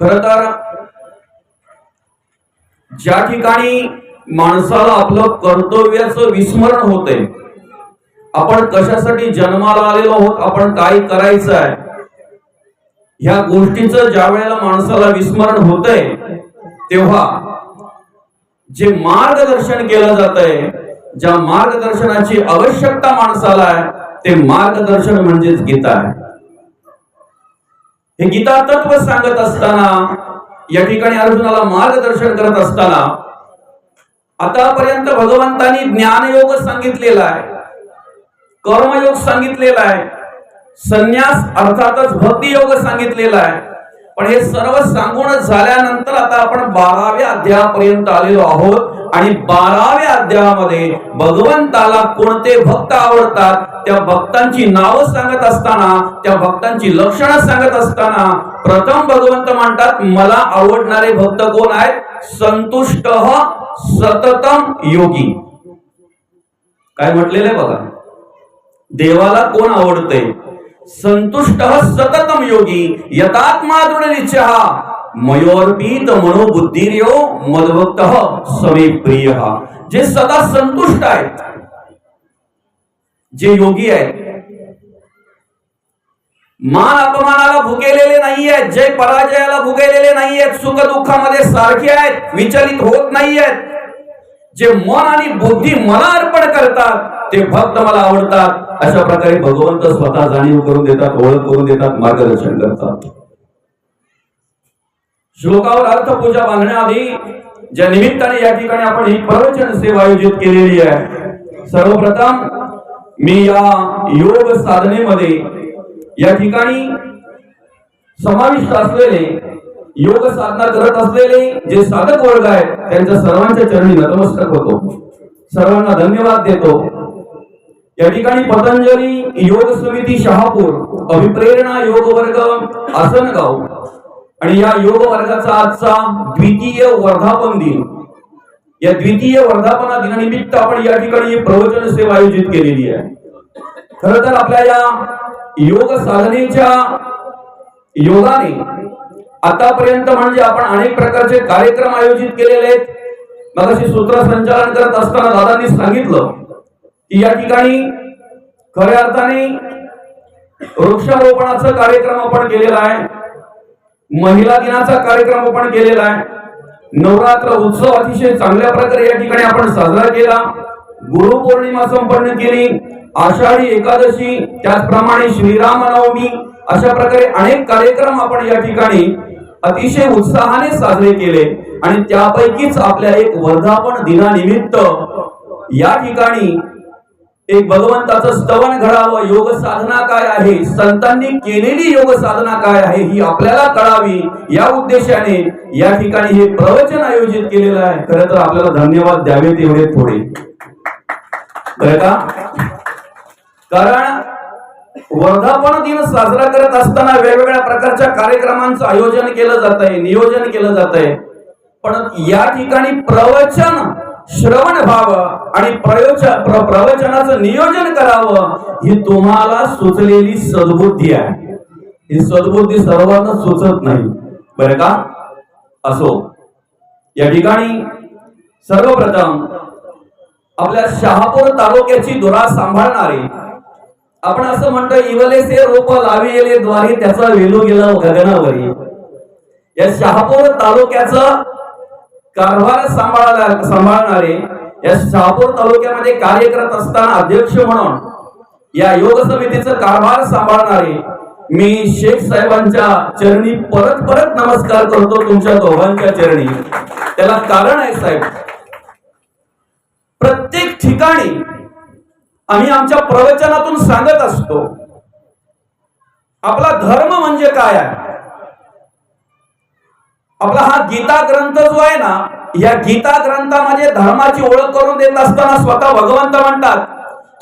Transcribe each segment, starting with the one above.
खर तर ज्या ठिकाणी माणसाला आपलं कर्तव्याचं विस्मरण होते आपण कशासाठी जन्माला आलेलो आहोत आपण काय करायचं आहे ह्या गोष्टीचं ज्या वेळेला माणसाला विस्मरण होतंय तेव्हा जे मार्गदर्शन केलं जात आहे ज्या मार्गदर्शनाची आवश्यकता माणसाला आहे ते मार्गदर्शन म्हणजेच गीता आहे. हे गीता तत्व सांगत असताना या ठिकाणी अर्जुनाला मार्गदर्शन करत असताना आतापर्यंत भगवंतांनी ज्ञानयोग सांगितलेला आहे कर्मयोग सांगितलेला आहे संन्यास अर्थातच भक्तियोग सांगितलेला आहे. पण हे सर्व सांगून झाल्यानंतर आता आपण बाराव्या अध्यायापर्यंत आलेलो आहोत. आणि बाराव्या अध्यायामध्ये भगवंताला कोणते भक्त आवडतात त्या भक्तांची नावं सांगत असताना त्या भक्तांची लक्षणं सांगत असताना प्रथम भगवंत म्हणतात मला आवडणारे भक्त कोण आहेत? संतुष्ट सततम योगी. काय म्हटलेलं आहे बघा. देवाला कोण आवडते संतुष्ट सततम योगी यथात्मा दृढ निश्चय मयोर्पित मनोबुद्धिर्यो मदभक्त समे प्रिय. जे सदा संतुष्ट आहेत जे योगी आहेत मान अपमानाला भुकेलेले नाही आहेत जय पराजयाला भुकेलेले नाही आहेत सुख दुःखामध्ये सारखे आहेत विचलित होत नाही आहेत जे मन आणि बुद्धी मला अर्पण करतात ते भक्त मला आवडतात अशा प्रकारे भगवंत स्वतः जाणीव करून देतात ओळख करून देतात मार्गदर्शन करतात. श्लोकावर अर्थपूजा बांधण्याआधी ज्या निमित्ताने या ठिकाणी आपण ही प्रवचन सेवा आयोजित केलेली आहे सर्वप्रथम मी या योग साधनेमध्ये या ठिकाणी समाविष्ट असलेले योग साधना करत असलेले जे साधक वर्ग आहेत त्यांच्या सर्वांच्या चरणी नतमस्तक होतो. सर्वांना धन्यवाद देतो. या ठिकाणी पतंजली योग समिती शहापूर अभिप्रेरणा योग वर्ग आसनगाव आणि या योग वर्गाचा आजचा द्वितीय वर्धापन दिन. या द्वितीय वर्धापना दिनानिमित्त आपण या ठिकाणी प्रवचन सेवा आयोजित केलेली आहे. खर तर आपल्या या योग साधनेच्या योगाने आतापर्यंत म्हणजे आपण अनेक प्रकारचे कार्यक्रम आयोजित केलेले आहेत. मग अशी सूत्रसंचालन करत असताना दादांनी सांगितलं की या ठिकाणी खऱ्या अर्थाने वृक्षारोपणाचा कार्यक्रम आपण केलेला आहे. महिला दिनाचा कार्यक्रम आपण केलेला आहे. नवरात्र उत्सव अतिशय चांगल्या प्रकारे या ठिकाणी आपण साजरा केला. गुरुपौर्णिमा संपन्न केली. आषाढी एकादशी त्याचप्रमाणे श्रीरामनवमी अशा प्रकारे अनेक कार्यक्रम आपण या ठिकाणी अतिशय उत्साहाने साजरे केले. आणि त्यापैकीच आपल्या एक वर्धापन दिनानिमित्त या ठिकाणी एक भगवंताचं स्तवन घडावं योग साधना काय आहे? संतांनी केलेली योग साधना काय आहे? ही आपल्याला कळावी. या उद्देशाने या ठिकाणी हे प्रवचन आयोजित केलेलं आहे. खरं तर आपल्याला धन्यवाद द्यावे तेवढे थोडे. का? कारण वर्धापन दिन साजरा करत असताना वेगवेगळ्या प्रकारच्या कार्यक्रमांचं आयोजन केलं जात आहे नियोजन केलं जात आहे पण या ठिकाणी प्रवचन श्रवण व्हावं आणि प्र- प्रवचनाचं नियोजन करावं ही तुम्हाला सुचलेली सद्बुद्धी आहे. ही सद्बुद्धी सर्वांना सुचत नाही. बरं का? असो. या ठिकाणी सर्वप्रथम आपल्या शहापूर तालुक्याची धुरा सांभाळणारे आपण असं म्हणतो इवलेसे रोप लाविले द्वारे त्याचा वेलू गेला गगनावरी. या शहापूर तालुक्याचं कारभार सांभाळायला सांभाळणारे या शहापूर तालुक्यामध्ये कार्य करत असताना अध्यक्ष म्हणून या योग समितीचं कारभार सांभाळणारे मी शेख साहेबांच्या चरणी परत परत नमस्कार करतो तुमच्या दोघांच्या चरणी. त्याला कारण आहे साहेब प्रत्येक ठिकाणी आम्ही आमच्या प्रवचनातून सांगत असतो आपला धर्म म्हणजे काय आहे? आपला हा गीता ग्रंथ जो आहे ना या गीता ग्रंथामध्ये धर्माची ओळख करून देत असताना स्वतः भगवंत म्हणतात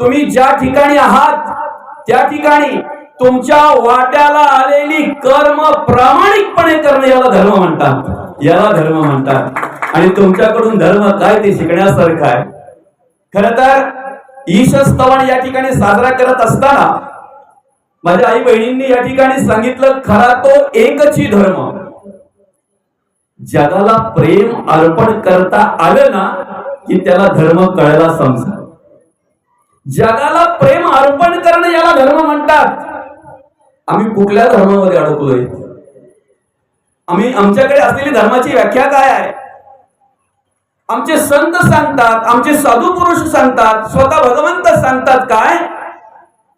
तुम्ही ज्या ठिकाणी आहात त्या ठिकाणी तुमच्या वाट्याला आलेली कर्म प्रामाणिकपणे करणे याला धर्म म्हणतात. याला धर्म म्हणतात. आणि तुमच्याकडून धर्म काय ते शिकण्यासारखं आहे. खर तर ईशस्तवन या ठिकाणी साजरा करत असताना माझ्या आई बहिणींनी या ठिकाणी सांगितलं खरा तो एकची धर्म. जगाला प्रेम अर्पण करता आलं ना की त्याला धर्म कळला समजा जगाला प्रेम अर्पण करणं याला धर्म म्हणतात. आम्ही कुठल्या धर्मामध्ये अडकलोय? आम्ही आमच्याकडे असलेली धर्माची व्याख्या काय आहे? आमचे संत सांगतात आमचे साधू पुरुष सांगतात स्वतः भगवंत सांगतात काय?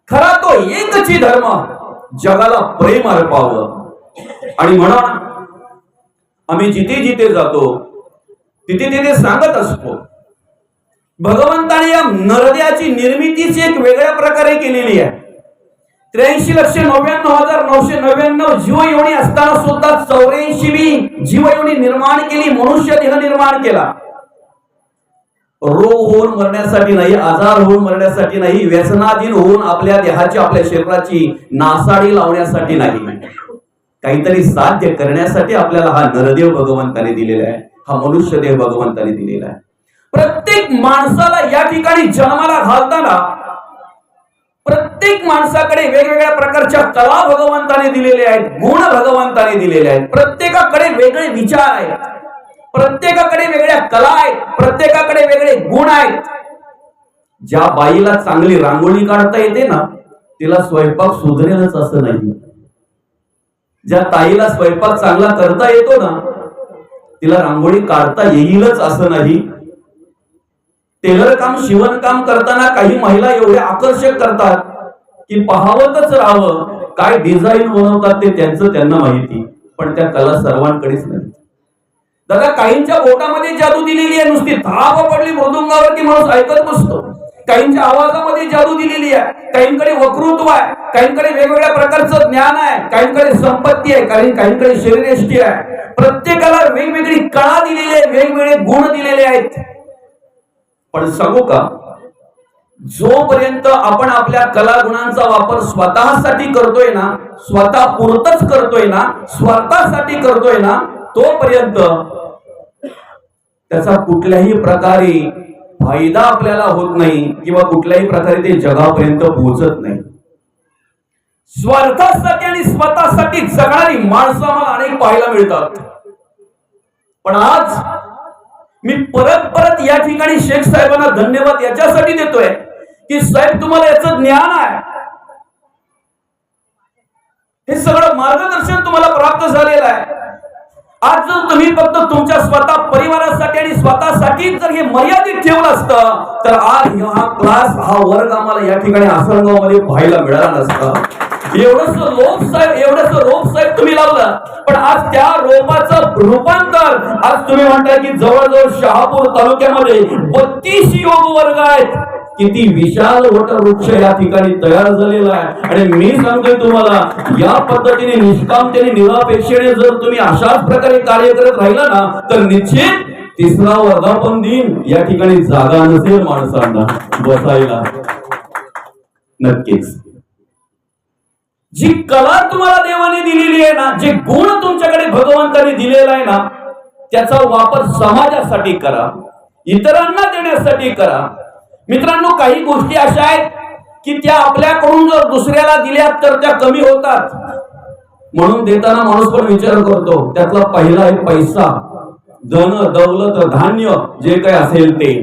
खरा तो एकची धर्म जगाला प्रेम अर्पावं. आणि म्हणून आम्ही जिथे जिथे जातो तिथे तिथे सांगत असतो. भगवंताने या नरद्याची निर्मितीच एक वेगळ्या प्रकारे केलेली आहे. त्र्याऐंशी लक्ष नव्याण्णव हजार नऊशे नव्याण्णव जीवयोनी असताना सुद्धा चौऱ्याऐंशी जीवयोनी निर्माण केली मनुष्य देह निर्माण केला. रोग होऊन मरण्यासाठी नाही आजार होऊन मरण्यासाठी नाही व्यसनाधीन होऊन आपल्या देहाची आपल्या शरीराची नासाडी लावण्यासाठी नाही. काहीतरी साध्य करण्यासाठी आपल्याला हा नरदेव भगवंताने दिलेला आहे. हा मनुष्य देव भगवंताने दिलेला आहे. प्रत्येक माणसाला या ठिकाणी जन्माला घालताना प्रत्येक माणसाकडे वेगवेगळ्या प्रकारच्या कला भगवंताने दिलेल्या आहेत गुण भगवंताने दिलेले आहेत. प्रत्येकाकडे वेगळे विचार आहेत. प्रत्येकाकडे वेगळ्या कला आहेत. प्रत्येकाकडे वेगळे गुण आहेत. ज्या बाईला चांगली रांगोळी काढता येते ना तिला स्वयंपाक सुधरेलच असं नाही. ज्या ताईला स्वयंपाक चांगला करता येतो ना तिला रांगोळी काढता येईलच असं नाही. टेलर काम शिवणकाम करताना काही महिला एवढ्या आकर्षक करतात की पाहावतच राहावं. काय डिझाईन बनवतात ते त्यांचं त्यांना माहिती पण त्या कला सर्वांकडेच नाही. दादा काहींच्या बोटामध्ये जादू दिलेली आहे नुसती. धाव पडली मृदुंगावरती माणूस ऐकत बसतो. काहींच्या आवाजामध्ये जादू दिलेली आहे. काहींकडे वक्तृत्व आहे. काहींकडे वेगवेगळ्या प्रकारचं ज्ञान आहे. काहींकडे संपत्ती आहे. काही काहींकडे शरीरयष्टी आहे. प्रत्येकाला वेगवेगळी कळा दिलेली आहे. वेगवेगळे गुण दिलेले आहेत. पण सांगू का? जोपर्यंत आपण आपल्या कला गुणांचा वापर स्वतःसाठी करतोय ना स्वतः पुरतच करतोय ना स्वार्थासाठी करतोय ना तोपर्यंत त्याचा कुठल्याही प्रकारे फायदा आपल्याला होत नाही किंवा कुठल्याही प्रकारे ते जगापर्यंत पोहोचत नाही. स्वार्थासाठी आणि स्वतःसाठी जगणारी माणसं आम्हाला अनेक पाहायला मिळतात. पण आज मी परत परत या ठिकाणी शेख साहेबांना धन्यवाद याच्यासाठी देतोय की साहेब तुम्हाला याचं ज्ञान आहे. हे सगळं मार्गदर्शन तुम्हाला प्राप्त झालेलं आहे. आज जर तुम्ही फक्त तुमच्या स्वतः परिवारासाठी आणि स्वतःसाठी जर हे मर्यादित ठेवलं असतं तर आज हा क्लास हा वर्ग आम्हाला या ठिकाणी आसनगाव पाहायला मिळाला नसता. एवढस रोप साहेब एवढस रोप साहेब तुम्ही लावलं पण आज त्या रोपाचं रूपांतर आज तुम्ही म्हणताय की जवळजवळ शहापूर तालुक्यामध्ये बत्तीस योग वर्ग आहेत. किती विशाल वटवृक्ष या ठिकाणी तयार झालेला आहे. आणि मी सांगतोय तुम्हाला या पद्धतीने निष्कामतेने निरापेक्षेने जर तुम्ही अशाच प्रकारे कार्य करत राहिला ना तर निश्चित तिसरा वर्धापन दिन या ठिकाणी जागा नसेल माणसांना बसायला. नक्कीच. जी कला तुम्हाला देवाने दिलेली आहे ना जे गुण तुमच्याकडे भगवंताने दिलेला आहे ना त्याचा वापर समाजासाठी करा इतरांना देण्यासाठी करा मित्रांनो काही गोष्टी अशा आहेत की त्या आपल्याकडून जर दुसऱ्याला दिल्या तर त्या कमी होतात. म्हणून देताना माणूस पण विचार करतो त्यातला पहिला आहे पैसा धन दौलत धान्य जे काही असेल ते.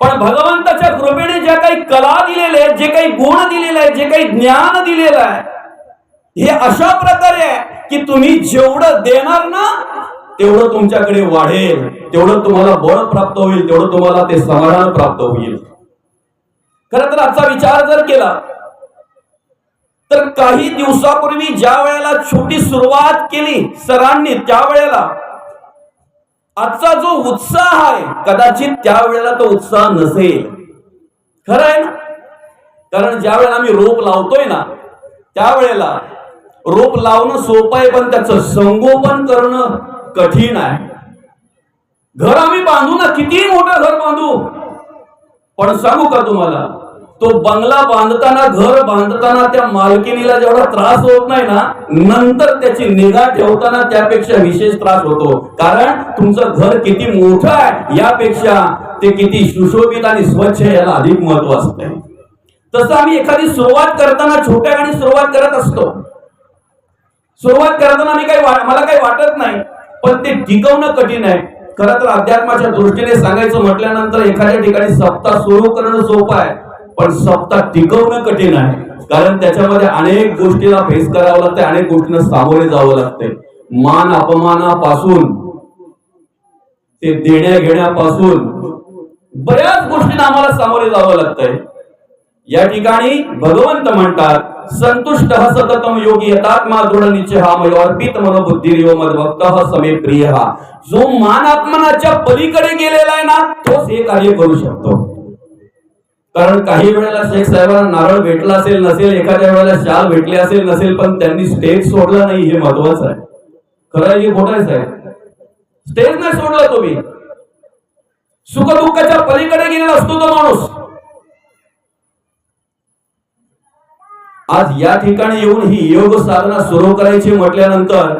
पण भगवंताच्या कृपेने ज्या काही कला दिलेल्या आहेत जे काही गुण दिलेले आहेत जे काही ज्ञान दिलेलं आहे हे अशा प्रकारे आहे की तुम्ही जेवढं देणार ना तेवढं तुमच्याकडे वाढेल तेवढं तुम्हाला बळ प्राप्त होईल तेवढं तुम्हाला ते समाधान प्राप्त होईल. खर तर आजचा विचार जर केला तर काही दिवसापूर्वी ज्या वेळेला छोटी सुरुवात केली सरांनी त्या वेळेला आजचा जो उत्साह आहे कदाचित त्यावेळेला तो उत्साह नसेल. खरं आहे ना? कारण ज्या वेळेला आम्ही रोप लावतोय ना त्यावेळेला रोप लावणं सोपं आहे पण त्याचं संगोपन करणं कठीण आहे. घर आम्ही बांधू ना किती मोठं घर बांधू? पण सांगू का तुम्हाला? तो बंगला बांधताना घर बांधताना त्या मालकिनीला जेवढा त्रास होत नाही ना नंतर त्याची निगा ठेवताना त्यापेक्षा विशेष त्रास होतो. कारण तुमचं घर किती मोठं आहे यापेक्षा ते किती सुशोभित आणि स्वच्छ याला अधिक महत्त्व असतंय तसं आम्ही एखादी सुरुवात करताना छोट्या आणि सुरुवात करत असतो. सुरुवात करताना मी काही मला काही वाटत नाही. पण ते टिकवणं कठीण आहे. खरं तर अध्यात्माच्या दृष्टीने सांगायचं म्हटल्यानंतर एखाद्या ठिकाणी सप्ताह सुरू करणं सोपं आहे पण सप्ताह टिकवणं कठीण आहे. कारण त्याच्यामध्ये अनेक गोष्टीला फेस करावं लागतं अनेक गोष्टींना सामोरे जावं लागते मान अपमानापासून ते देण्या घेण्यापासून बऱ्याच गोष्टींना आम्हाला सामोरे जावं लागतंय. या ठिकाणी भगवंत म्हणतात संतुष्ट सततम योगी यथात्मा दृढ निश्चय हा मयो अर्पित मनोबुद्धी यो मदभक्त समे प्रिय हा. जो मान अपमानाच्या पलीकडे गेलेला आहे ना तोच हे कार्य करू शकतो. कारण काही वेळेला शेख साहेबांना नारळ भेटला असेल नसेल एखाद्या वेळेला शाल भेटली असेल नसेल पण त्यांनी स्टेज सोडला नाही हे महत्वाचं आहे. खरं हे की खोटं आहे साहेब? स्टेज नाही सोडला तुम्ही. सुखदुःखाच्या पलीकडे गेलेला असतो तो माणूस. आज या ठिकाणी येऊन ही योग साधना सुरू करायची म्हटल्यानंतर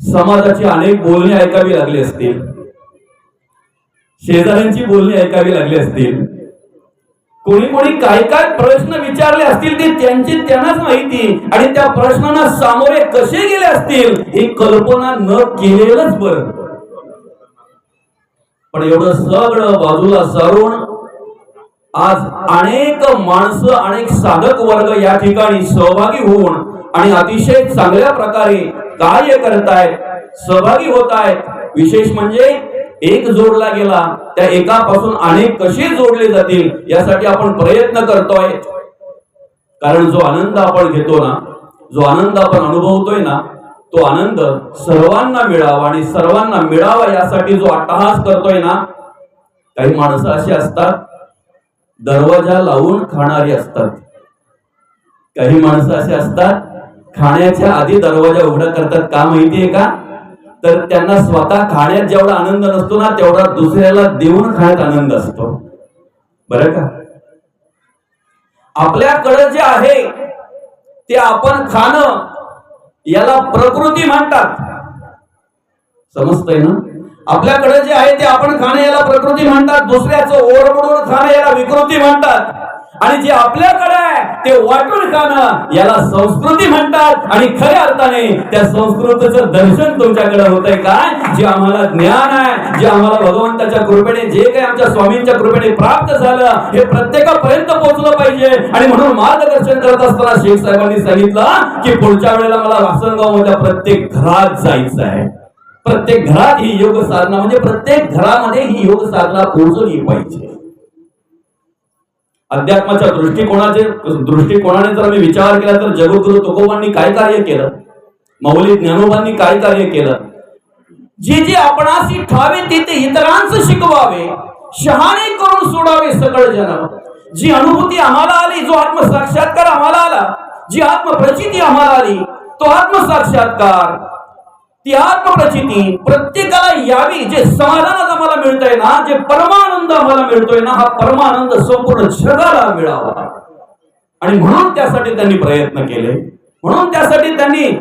समाजाची अनेक बोलणी ऐकावी लागली असतील. शेजाऱ्यांची बोलणी ऐकावी लागली असतील. कोणी कोणी काय काय प्रश्न विचारले असतील ते त्यांची त्यांनाच माहिती आणि त्या प्रश्नांना सामोरे कसे गेले असतील ही कल्पना न केलेलंच बरं. पण एवढं सगळं बाजूला सारून आज अनेक माणसं अनेक साधक वर्ग या ठिकाणी सहभागी होऊन आणि अतिशय चांगल्या प्रकारे कार्य करतायत सहभागी होत आहेत. विशेष म्हणजे एक जोडला गेला त्या एकापासून अनेक कसे जोडले जातील यासाठी आपण प्रयत्न करतोय. कारण जो आनंद आपण घेतो ना जो आनंद आपण अनुभवतोय ना तो आनंद सर्वांना मिळावा आणि सर्वांना मिळावा यासाठी जो अट्टहास करतोय ना काही माणसं अशी असतात दरवाजा लावून खाणारी असतात. काही माणसं असे असतात खाण्याच्या आधी दरवाजा उघडा करतात. का माहितीये का? तर त्यांना स्वतः खाण्यात जेवढा आनंद नसतो ना तेवढा दुसऱ्याला देऊन खाण्यात आनंद असतो. बरं का? आपल्याकडे जे आहे ते आपण खाणं याला प्रकृती म्हणतात. समजतंय ना? आपल्याकडे जे आहे ते आपण खाणे याला प्रकृती म्हणतात दुसऱ्याचं ओरबडून खाणं याला विकृती म्हणतात. आणि जे आपल्याकडे आहे ते वाटून खाणं याला संस्कृती म्हणतात. आणि खऱ्या अर्थाने त्या संस्कृतीचं दर्शन तुमच्याकडे होत आहे काय जे आम्हाला ज्ञान आहे जे आम्हाला भगवंताच्या कृपेने जे काही आमच्या स्वामींच्या कृपेने प्राप्त झालं हे प्रत्येकापर्यंत पोहोचलं पाहिजे. आणि म्हणून मार्गदर्शन करत असताना शेख साहेबांनी सांगितलं की पुढच्या वेळेला मला वासनगावमध्ये प्रत्येक घरात जायचं आहे. प्रत्येक घरात ही योग साधना म्हणजे प्रत्येक घरामध्ये ही योग साधना पोहोचली पाहिजे. अध्यात्माच्या दृष्टिकोनाचे दृष्टिकोनाने जर आम्ही विचार केला तर जगद्गुरु तुकोबांनी काय कार्य केलं? मौली ज्ञानोबांनी काय कार्य केलं? जे जे आपणासी ठावे ते ते इतरांचं शिकवावे शहाणे करून सोडावे सगळं जन जी अनुभूती आम्हाला आली जो आत्मसाक्षात्कार आम्हाला आला जी आत्मप्रचिती आम्हाला आली तो आत्मसाक्षात्कार. ती आत्मप्रचिती प्रत्येकाला यावी जे समाधान आम्हाला मिळतंय ना जे परमानंद आम्हाला मिळतोय ना हा परमानंद संपूर्ण जगाला मिळावा. आणि म्हणून त्यासाठी त्यांनी प्रयत्न केले. म्हणून त्यासाठी त्यांनी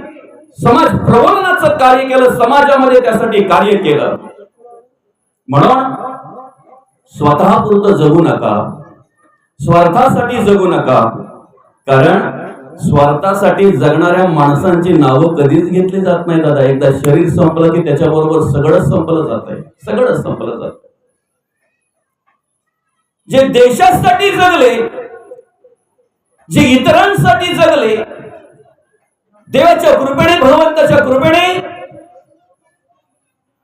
समाज प्रबोधनाचं कार्य केलं समाजामध्ये त्यासाठी कार्य केलं. म्हणून स्वतःपुरतं जगू नका. स्वार्थासाठी जगू नका. कारण स्वार्थासाठी जगणाऱ्या माणसांची नावं कधीच घेतली जात नाही दादा. एकदा शरीर संपलं की त्याच्याबरोबर सगळंच संपलं जात आहे सगळंच संपलं जात जे देशासाठी जगले जे इतरांसाठी जगले देवाच्या कृपेने भगवंताच्या कृपेने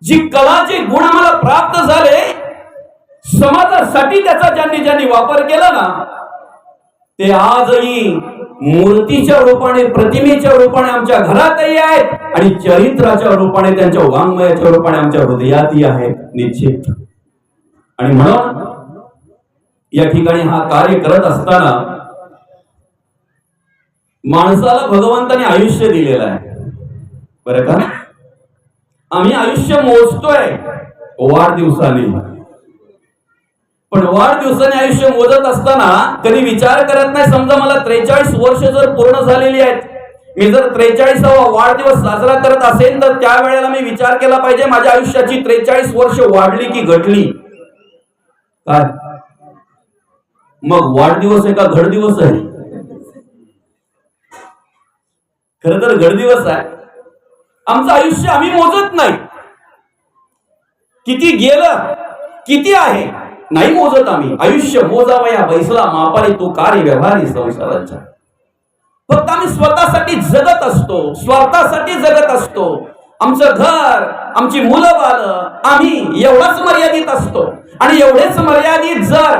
जी कलाचे गुण आम्हाला प्राप्त झाले समाजासाठी त्याचा ज्यांनी ज्यांनी वापर केला ना ते आजही मूर्तीच्या रूपाने प्रतिमेच्या रूपाने आमच्या घरातही आहेत आणि चरित्राच्या रूपाने त्यांच्या वाङ्मयाच्या रूपाने आमच्या हृदयातही आहेत निश्चित. आणि म्हणून या ठिकाणी हा कार्य करत असताना माणसाला भगवंताने आयुष्य दिलेलं आहे. बरं का? आम्ही आयुष्य मोजतोय. वाढदिवसाने. पण वाढदिवसाने आयुष्य मोजत असताना कधी विचार करत नाही. समजा मला त्रेचाळीस वर्ष जर पूर्ण झालेली आहेत. मी जर त्रेचाळीसावा वाढदिवस साजरा करत असेल तर त्यावेळेला मी विचार केला पाहिजे माझ्या आयुष्याची त्रेचाळीस वर्ष वाढली की घटली? काय? मग वाढदिवस आहे का घडदिवस आहे. खर तर घडदिवस आहे. आमचं आयुष्य आम्ही मोजत नाही. किती गेलं किती आहे? नाही मोजत आम्ही. आयुष्य मोजावया बैसला मापाने तो कार्य व्यवहारी संसाराच्या फक्त आम्ही स्वतःसाठी जगत असतो. स्वार्थासाठी जगत असतो. आमचं घर आमची मुलं बाल आम्ही एवढाच मर्यादित असतो. आणि एवढेच मर्यादित जर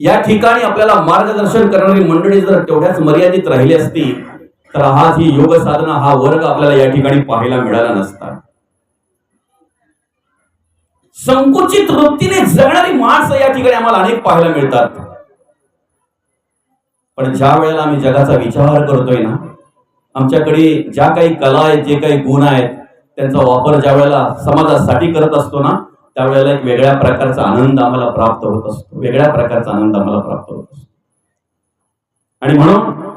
या ठिकाणी आपल्याला मार्गदर्शन करणारी मंडळी जर तेवढ्याच मर्यादित राहिली असती तर हा ही योग साधना हा वर्ग आपल्याला या ठिकाणी पाहायला मिळाला नसता. संकुचित वृत्तीने जगणारी माणसं या ठिकाणी आम्हाला अनेक पाहायला मिळतात. पण ज्या वेळेला आम्ही जगाचा विचार करतोय ना आमच्याकडे ज्या काही कला आहेत जे काही गुण आहेत त्यांचा वापर ज्या वेळेला समाजासाठी करत असतो ना त्यावेळेला एक वेगळ्या प्रकारचा आनंद आम्हाला प्राप्त होत असतो. वेगळ्या प्रकारचा आनंद आम्हाला प्राप्त होत असतो. आणि म्हणून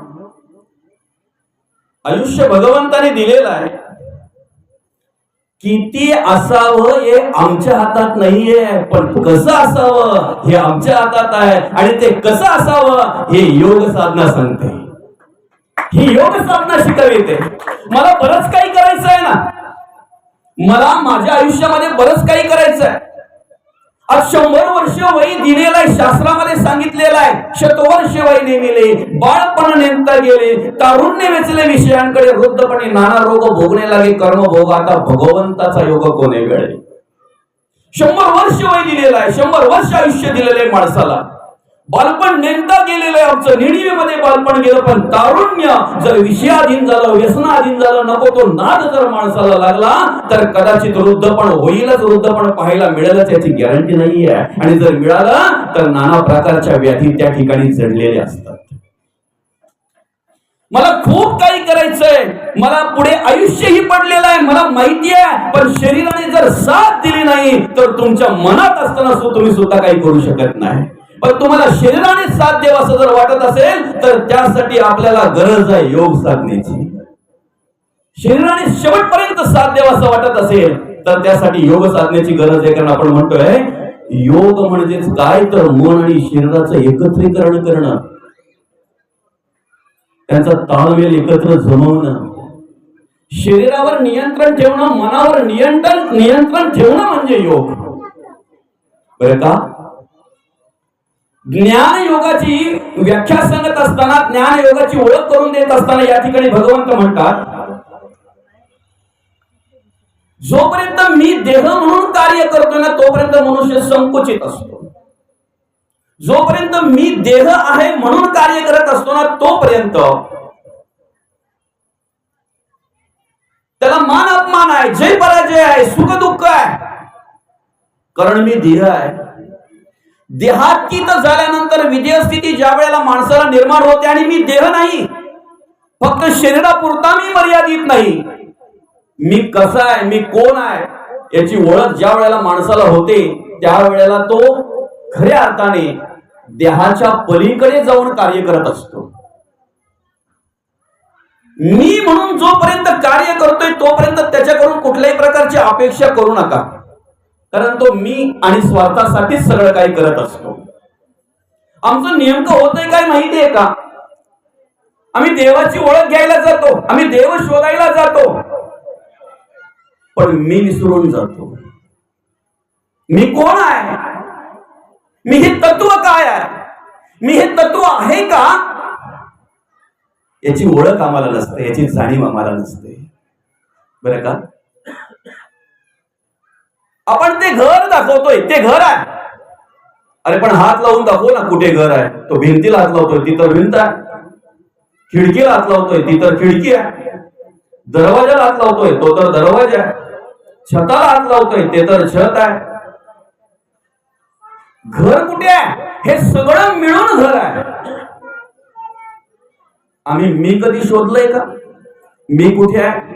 आयुष्य भगवंताने दिलेलं आहे किती असावं हे आमच्या हातात नाहीये. पण कसं असावं हे आमच्या हातात आहे. आणि ते कसं असावं हे योग साधना सांगते. ही योग साधना शिकवते मला बरंच काही करायचं आहे ना. मला माझ्या आयुष्यामध्ये बरंच काही करायचं आहे आज शंभर वर्ष वय दिलेलं आहे शास्त्रामध्ये सांगितलेलं आहे. शतवर्ष वय नेमिले बाळपण नेमता गेले. तारुण्य वेचले विषयांकडे वृद्धपणे नाना रोग भोगणे लागे कर्मभोग आता भगवंताचा योग कोणे वेळे शंभर वर्ष वय दिलेला आहे. शंभर वर्ष आयुष्य दिलेलं आहे माणसाला. बालपण नेमता गेलेलं आहे आमचं. निडीवेमध्ये बालपण गेलं पण तारुण्य जर विषयाधीन झालं व्यसनाधीन झालं नको तो नाद जर माणसाला लागला तर कदाचित वृद्धपण होईलच. वृद्धपण पाहायला मिळेलच याची गॅरंटी नाही आहे आणि जर मिळालं तर नाना प्रकारच्या व्याधी त्या ठिकाणी जडलेल्या असतात. मला खूप काही करायचंय. मला पुढे आयुष्यही पडलेलं आहे मला माहिती आहे पण शरीराने जर साथ दिली नाही तर तुमच्या मनात असताना तुम्ही सुद्धा काही करू शकत नाही. पण तुम्हाला शरीराने साथ द्यावा असं जर वाटत असेल तर त्यासाठी आपल्याला गरज आहे योग साधण्याची शरीराने शेवटपर्यंत साथ द्यावा असं वाटत असेल तर त्यासाठी योग साधण्याची गरज आहे. कारण आपण म्हणतोय योग म्हणजेच काय? तर मन आणि शरीराचं एकत्रीकरण करणं. त्यांचा ताळमेल एकत्र जमवणं. शरीरावर नियंत्रण ठेवणं मनावर नियंत्रण नियंत्रण ठेवणं म्हणजे योग. बरं का? ज्ञान योगाची व्याख्या सांगत असताना ज्ञान योगाची ओळख करून देत असताना या ठिकाणी भगवंत म्हणतात जोपर्यंत मी देह म्हणून कार्य करतो ना तोपर्यंत मनुष्य संकुचित असतो. जोपर्यंत मी देह आहे म्हणून कार्य करत असतो ना तोपर्यंत त्याला मान अपमान आहे जय पराजय आहे सुख दुःख आहे. कारण मी देह आहे. देहातीत झाल्यानंतर विदेह स्थिती ज्या वेळेला माणसाला निर्माण होते आणि मी देह नाही फक्त शरीरापुरता मी मर्यादित नाही. मी कसा आहे मी कोण आहे याची ओळख ज्या वेळेला माणसाला होते त्या वेळेला तो खऱ्या अर्थाने देहाच्या पलीकडे जाऊन कार्य करत असतो. मी म्हणून जोपर्यंत कार्य करतोय तोपर्यंत त्याच्याकडून कुठल्याही प्रकारची अपेक्षा करू नका. कारण तो मी आणि स्वार्थासाठीच सगळं काही करत असतो. आमचं नेमकं होतंय काय माहिती आहे का? आम्ही देवाची ओळख घ्यायला जातो आम्ही देव शोधायला जातो. पण मी विसरून जातो. मी कोण आहे? मी हे तत्व काय आहे? मी हे तत्व आहे का? याची ओळख आम्हाला नसते याची जाणीव आम्हाला नसते. बरं का? आपण ते घर दाखवतोय ते घर आहे. अरे पण हात लावून दाखव ना कुठे घर आहे. तो भिंतीला हात लावतोय ती तर भिंत आहे. खिडकीला हात लावतोय ती तर खिडकी आहे. दरवाजाला हात लावतोय तो तर दरवाजा आहे. छताला हात लावतोय ते तर छत आहे. घर कुठे आहे? हे सगळं मिळून घर आहे. आम्ही मी कधी शोधलंय का? मी कुठे आहे?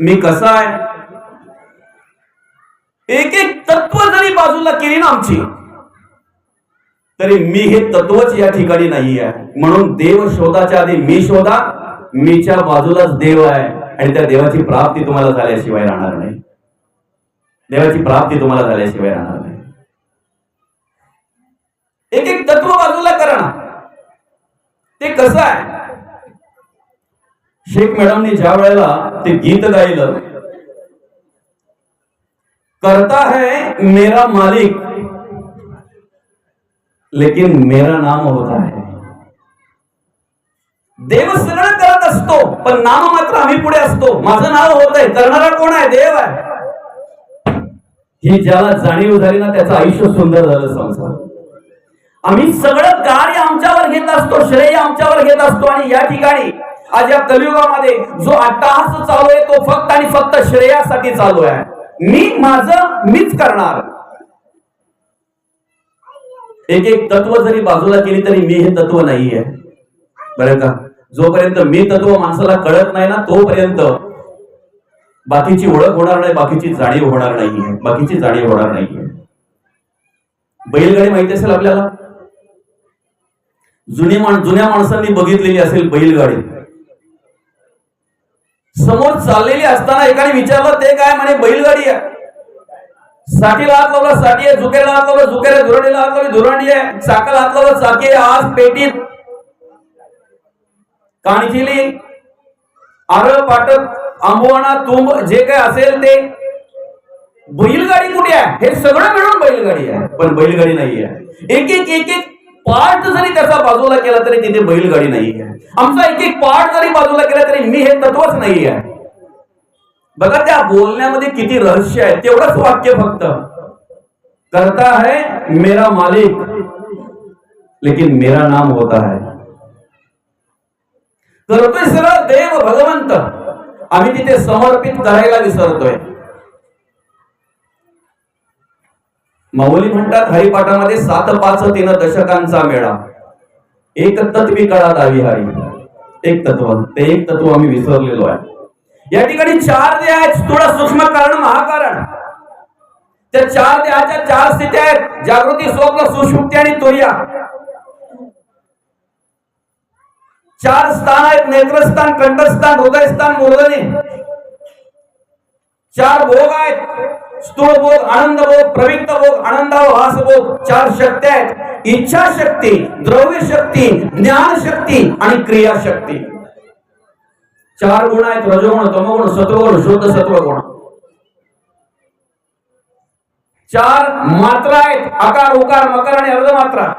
मी कसा आहे? एक एक तत्व जरी बाजूला केली ना आमची तरी मी हे तत्वच या ठिकाणी नाही आहे म्हणून देव शोधाच्या आधी मी शोधा मीच्या बाजूलाच देव आहे. आणि त्या देवाची प्राप्ती तुम्हाला झाल्याशिवाय राहणार नाही. देवाची प्राप्ती तुम्हाला झाल्याशिवाय राहणार नाही. एक एक तत्व बाजूला करा ना. ते कसं आहे? शेख मॅडमने ज्या वेळेला ते गीत गायलं करता है मेरा मालिक लेकिन मेरा नाम होता है। देव सगळं करत असतो पण नाम मात्र आम्ही पुढे असतो. माझं नाव होत आहे करणारा कोण आहे? देव आहे. ही ज्याला जाणीव झाली ना त्याचं आयुष्य सुंदर झालं संसार आम्ही सगळं कार्य आमच्यावर घेत असतो श्रेय आमच्यावर घेत असतो आणि या ठिकाणी आज या कलियुगामध्ये जो अट्टाहास चालू आहे तो फक्त आणि फक्त श्रेयासाठी चालू आहे. मी माझं मीच करणार. एक एक तत्व जरी बाजूला केली तरी मी हे तत्व नाहीये. बरं का? जोपर्यंत मी तत्व माणसाला कळत नाही ना तोपर्यंत बाकीची ओळख होणार नाही बाकीची जाणीव होणार नाहीये. बाकीची जाणीव होणार नाहीये. बैलगाडी माहिती असेल आपल्याला? जुनी माण जुन्या माणसांनी बघितलेली असेल बैलगाडी. समोर चाललेली असताना एकाने विचारलं ते काय? म्हणे बैलगाडी आहे. साठीला हात लावला साठी आहे झुकेला हात लावला झुकेला धुरणीला हात लावली धुरणी आहे चाकाला हात लावला चाकी आहे आज पेटीत. काणखिली आरळ पाटक आंबवाणा तुंब जे काय असेल ते. बैलगाडी कुठे आहे? हे सगळं मिळून बैलगाडी आहे. पण बैलगाडी नाही आहे एक एक एक एक पार्ट जरी त्याचा बाजूला केला तरी तिथे बैलगाडी नाही आहे आमचा एक एक पार्ट जरी बाजूला केला तरी मी हे तत्वच नाही आहे बघा त्या बोलण्यामध्ये किती रहस्य आहे तेवढंच वाक्य फक्त. करता है मेरा मालिक लेकिन मेरा नाम होता है. करतोय सरळ देव भगवंत. आम्ही तिथे समर्पित करायला विसरतोय. माऊली म्हणतात हरिपाठामध्ये सात पाच तीन दशकांचा मेळा. एक तत्वी कळा दावी हरी एक तत्व. ते एक तत्व आम्ही विसरलेलो आहे. या ठिकाणी चार देह आहेत थोडा सूक्ष्म कारण महाकारण. त्या चार देहाच्या चार स्थिती आहेत. जागृती स्वप्न सुषुप्ती आणि तुर्या. चार स्थान आहेत. नेत्रस्थान कंठस्थान हृदयस्थान मूर्धनी चार भोग आहेत. स्तोभोग आनंदभोग आनंद आनंदाव हासभोग चार शक्त्या आहेत. इच्छा शक्ती द्रव्य शक्ती ज्ञान शक्ती आणि क्रिया शक्ती चार गुण आहेत रजोगुण तमगुण सत्वगुण शुद्ध सत्वगुण. चार मात्रा आहेत आकार उकार मकार आणि अर्धमात्रा.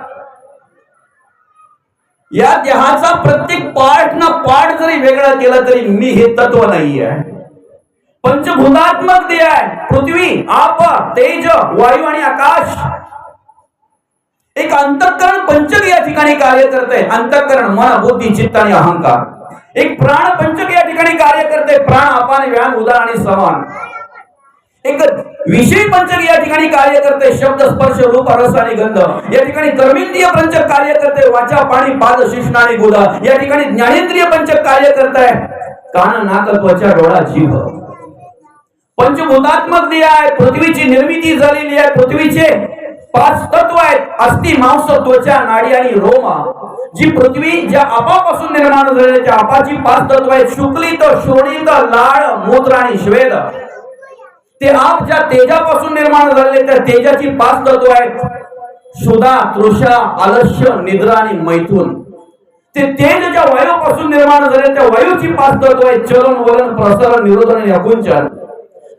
या देहाचा प्रत्येक पार्ट ना पार्ट जरी वेगळा केला तरी मी हे तत्व नाही आहे पंचभूतात्मक देह आहे पृथ्वी आप तेज वायू आणि आकाश। एक अंतकरण पंचक या ठिकाणी कार्य करते. अंतकरण मन बुद्धी चित्त आणि अहंकार. एक प्राण पंचक या ठिकाणी कार्य करते. प्राण अपान व्यान उदार आणि समान. एक विषय पंचक या ठिकाणी कार्य करते. शब्द स्पर्श रूप रस आणि गंध. या ठिकाणी कर्मेंद्रिय पंचक कार्य करते. वाचा पाणी पाद शिष्ण आणि गुदा या ठिकाणी ज्ञानेंद्रिय पंचक कार्य करत आहे कान नाक त्वचा डोळा जीभ. पंचभूतात्मक देह आहे पृथ्वीची निर्मिती झालेली आहे पृथ्वीचे पाच तत्व आहेत अस्थि मांस त्वचा नाडी आणि रोमा. जी पृथ्वी ज्या आपापासून निर्माण झालेली त्या आपाची पाच तत्व आहेत शुक्लित शोणित लाळ मूत्र आणि श्वेद ते आप ज्या तेजापासून निर्माण झालेले त्या तेजाची पाच तत्व आहेत. सुधा तृषा आलस्य निद्रा आणि मैथून. ते तेज ज्या वायूपासून निर्माण झाले त्या वायूची पाच तत्व आहेत चलन वलन प्रसरण निरोधन आणि अकुंचन.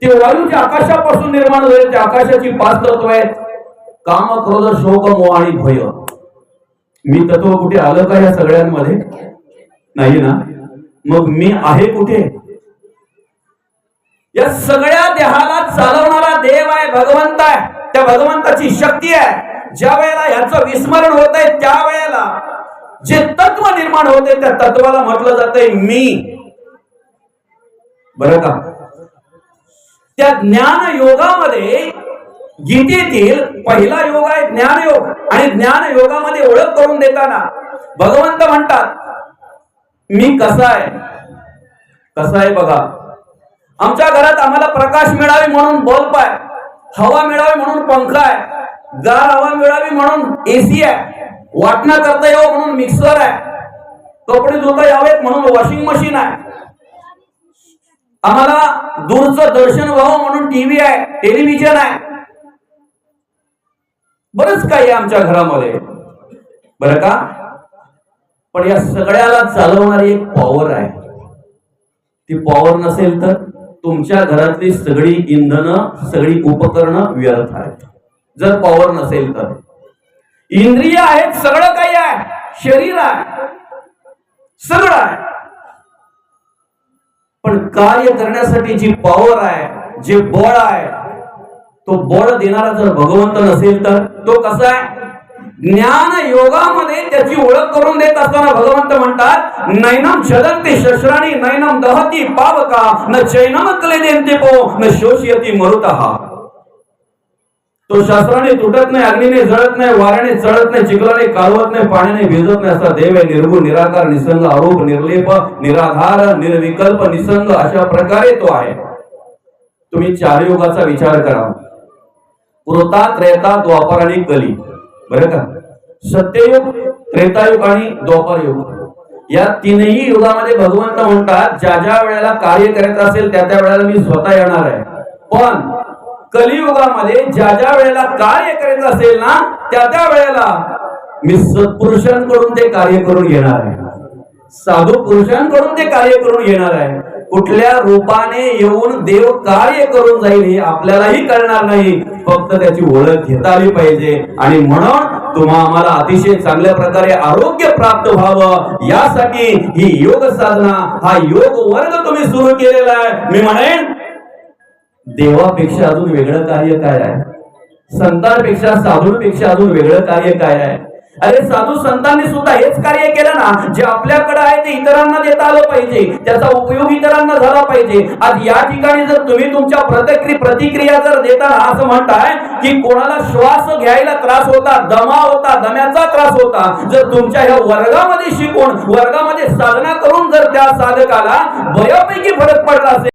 ते वायू जे आकाशापासून निर्माण झाले त्या आकाशाची पाच तत्व आहेत. काम क्रोध शोक मोह आणि भय. मी तत्व कुठे आलं का या सगळ्यांमध्ये? नाही ना? मग मी आहे कुठे? या सगळ्या देहाला चालवणारा देव आहे भगवंत आहे. त्या भगवंताची शक्ती आहे. ज्या वेळेला याचं विस्मरण होत आहे त्या वेळेला जे तत्व निर्माण होते त्या तत्वाला म्हटलं जातंय मी. बरं का? त्या ज्ञान योगामध्ये गीतेतील पहिला योग आहे ज्ञान योग आणि ज्ञान योगामध्ये ओळख करून देताना भगवंत म्हणतात मी कसा आहे? कसा आहे बघा. आमच्या घरात आम्हाला प्रकाश मिळावे म्हणून बल्ब आहे हवा मिळावी म्हणून पंखा आहे गार हवा मिळावी म्हणून एसी आहे वाटणं करता यावं म्हणून मिक्सर आहे कपडे धुता यावेत म्हणून वॉशिंग मशीन आहे आम्हाला दूरचं दर्शन व्हावं म्हणून टीव्ही आहे टेलिव्हिजन आहे. बरंच काही आमच्या घरामध्ये. बरं का? पण या सगळ्याला चालवणारी एक पॉवर आहे. ती पॉवर नसेल तर तुमच्या घरातली सगळी इंधनं सगळी उपकरणं व्यर्थ आहेत. जर पॉवर नसेल तर. इंद्रिय आहेत सगळं काही आहे. शरीर आहे. सगळं आहे. पण कार्य करण्यासाठी जी पॉवर आहे जे बळ आहे तो बळ देणारा जर भगवंत नसेल तर तो कसा आहे? ज्ञान योगामध्ये त्याची ओळख करून देत असताना भगवंत म्हणतात नैनम छदंती शस्त्राणी नैनम दहती पावका न चैनम क्लेदेंती पो न शोषयती मरुतहा तो शास्त्राने तुटत नाही अग्नीने जळत नाही वाऱ्याने चढत नाही चिखलाने कालवत नाही पाण्याने भेजत नाही असा देव आहे निर्गुण निराकार निसंग आरोप निर्लेप निराधार निर्विकल्प निसंग अशा प्रकारे तो आहे. तुम्ही चार योगाचा विचार करा. कृता त्रेता द्वापर आणि कली. बरं का? सत्ययुग त्रेतायुग आणि द्वापर युग या तीनही युगामध्ये भगवंत म्हणतात ज्या ज्या वेळेला कार्य करायचं असेल त्या त्या वेळेला मी स्वतः येणार आहे. पण कलियुगामध्ये ज्या ज्या वेळेला कार्य करायचं असेल ना त्या त्या वेळेला मी सत्पुरुषांकडून ते कार्य करून घेणार आहे. साधू पुरुषांकडून ते कार्य करून घेणार आहे. कुठल्या रूपाने येऊन देव कार्य करून जाईल हे आपल्यालाही कळणार नाही. फक्त त्याची ओळख घेता आली पाहिजे. आणि म्हणून तुम्हा आम्हाला अतिशय चांगल्या प्रकारे आरोग्य प्राप्त व्हावं. यासाठी ही योग साधना हा योग वर्ग तुम्ही सुरू केलेला आहे. मी म्हणेन देवापेक्षा अजून वेगळं कार्य काय आहे? संतांपेक्षा साधूंपेक्षा अजून वेगळं कार्य काय आहे? अरे साधू संतांनी सुद्धा हेच कार्य केलं ना जे आपल्याकडे आहे ते इतरांना देता आलं पाहिजे त्याचा उपयोग इतरांना झाला पाहिजे. आज या ठिकाणी जर तुम्ही तुमच्या प्रतिक्रिया प्रतिक्रिया जर देताना असं म्हणताय की कोणाला श्वास घ्यायला त्रास होता दमा होता दम्याचा त्रास होता जर तुमच्या ह्या वर्गामध्ये शिकून वर्गामध्ये साधना करून जर त्या साधकाला बऱ्यापैकी फरक पडला असेल